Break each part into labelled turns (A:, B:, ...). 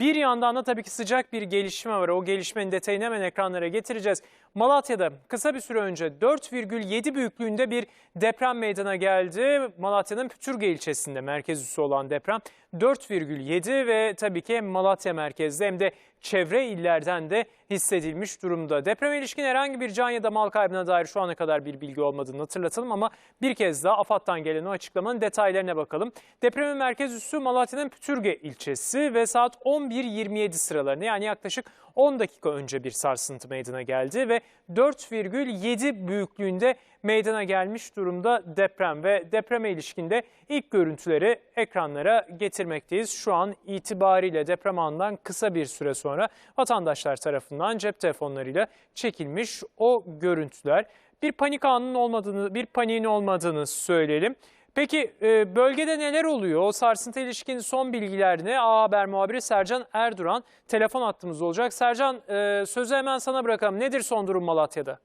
A: Bir yandan da tabii ki sıcak bir gelişme var. O gelişmenin detayını hemen ekranlara getireceğiz. Malatya'da kısa bir süre önce 4,7 büyüklüğünde bir deprem meydana geldi. Malatya'nın Pütürge ilçesinde merkez üssü olan deprem 4,7 ve tabii ki hem Malatya merkezde hem de çevre illerden de hissedilmiş durumda. Depreme ilişkin herhangi bir can ya da mal kaybına dair şu ana kadar bir bilgi olmadığını hatırlatalım ama bir kez daha AFAD'dan gelen o açıklamanın detaylarına bakalım. Depremin merkez üssü Malatya'nın Pütürge ilçesi ve saat 11.27 sıralarında yani yaklaşık 10 dakika önce bir sarsıntı meydana geldi ve 4,7 büyüklüğünde meydana gelmiş durumda deprem ve depreme ilişkinde ilk görüntüleri ekranlara getirmekteyiz. Şu an itibariyle deprem anından kısa bir süre sonra vatandaşlar tarafından cep telefonlarıyla çekilmiş o görüntüler. Bir panik anının olmadığını, bir paniğin olmadığını söyleyelim. Peki e, bölgede neler oluyor? O sarsıntı ilişkin son bilgiler ne? A Haber muhabiri Sercan Erduran telefon hattımız olacak. Sercan e, sözü hemen sana bırakalım. Nedir son durum Malatya'da?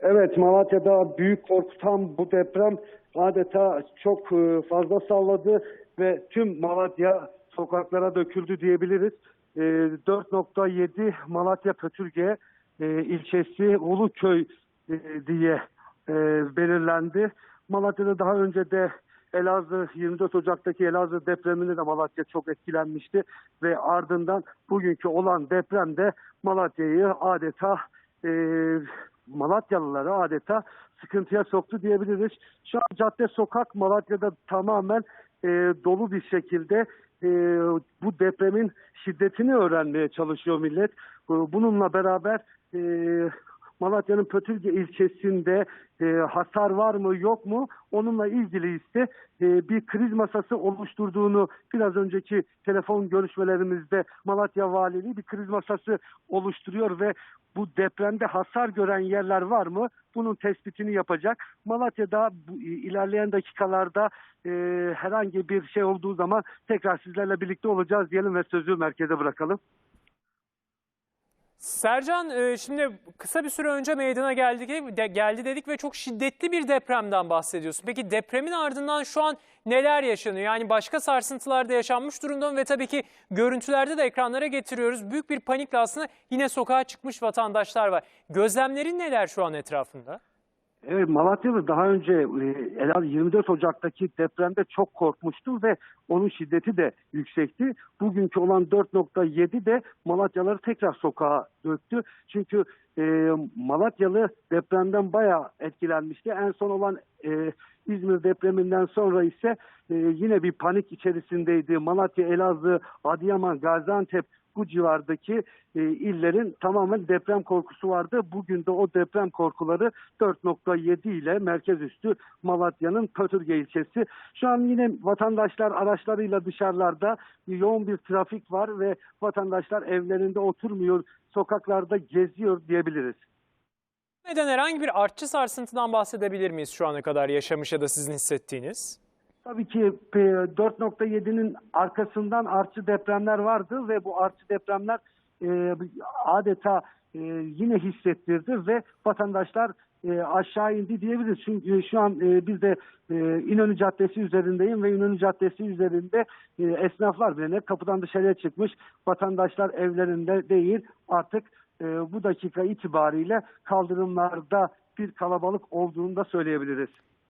B: Evet Malatya'da büyük korkutan bu deprem adeta çok e, fazla salladı ve tüm Malatya sokaklara döküldü diyebiliriz. E, 4.7 Malatya Pötürge e, ilçesi Uluköy e, diye e, belirlendi. Malatya'da daha önce de Elazığ 24 Ocak'taki Elazığ depreminde de Malatya çok etkilenmişti ve ardından bugünkü olan depremde Malatya'yı adeta e, Malatyalıları adeta sıkıntıya soktu diyebiliriz. Şu an cadde sokak Malatya'da tamamen e, dolu bir şekilde e, bu depremin şiddetini öğrenmeye çalışıyor millet. E, Bununla beraber e, Malatya'nın Pötürge ilçesinde e, hasar var mı yok mu onunla ilgili ise e, bir kriz masası oluşturduğunu biraz önceki telefon görüşmelerimizde Malatya Valiliği bir kriz masası oluşturuyor ve bu depremde hasar gören yerler var mı? Bunun tespitini yapacak. Malatya'da bu, ilerleyen dakikalarda e, herhangi bir şey olduğu zaman tekrar sizlerle birlikte olacağız diyelim ve sözü merkeze bırakalım.
A: Sercan e, şimdi kısa bir süre önce meydana geldi, de- geldi dedik ve çok şiddetli bir depremden bahsediyorsun. Peki depremin ardından şu an neler yaşanıyor? Yani başka sarsıntılarda yaşanmış durumda mı? ve tabii ki görüntülerde de ekranlara getiriyoruz. Büyük bir panikle aslında yine sokağa çıkmış vatandaşlar var. Gözlemlerin neler şu an etrafında?
B: Evet Malatya'da daha önce e, Elazığ 24 Ocak'taki depremde çok korkmuştu ve onun şiddeti de yüksekti. Bugünkü olan 4.7 de Malatyalıları tekrar sokağa döktü. Çünkü e, Malatyalı depremden bayağı etkilenmişti. En son olan e, İzmir depreminden sonra ise e, yine bir panik içerisindeydi. Malatya, Elazığ, Adıyaman, Gaziantep bu civardaki e, illerin tamamen deprem korkusu vardı. Bugün de o deprem korkuları 4.7 ile merkez üstü Malatya'nın Pötürge ilçesi. Şu an yine vatandaşlar araçlarıyla dışarılarda yoğun bir trafik var ve vatandaşlar evlerinde oturmuyor, sokaklarda geziyor diyebiliriz.
A: Neden herhangi bir artçı sarsıntıdan bahsedebilir miyiz şu ana kadar yaşamış ya da sizin hissettiğiniz?
B: Tabii ki e, 4.7'nin arkasından artçı depremler vardı ve bu artçı depremler e, adeta e, yine hissettirdi ve vatandaşlar e, aşağı indi diyebiliriz. Çünkü şu an e, biz de e, İnönü Caddesi üzerindeyim ve İnönü Caddesi üzerinde e, esnaflar bile kapıdan dışarıya çıkmış. Vatandaşlar evlerinde değil artık e, bu dakika itibariyle kaldırımlarda bir kalabalık olduğunu da söyleyebiliriz.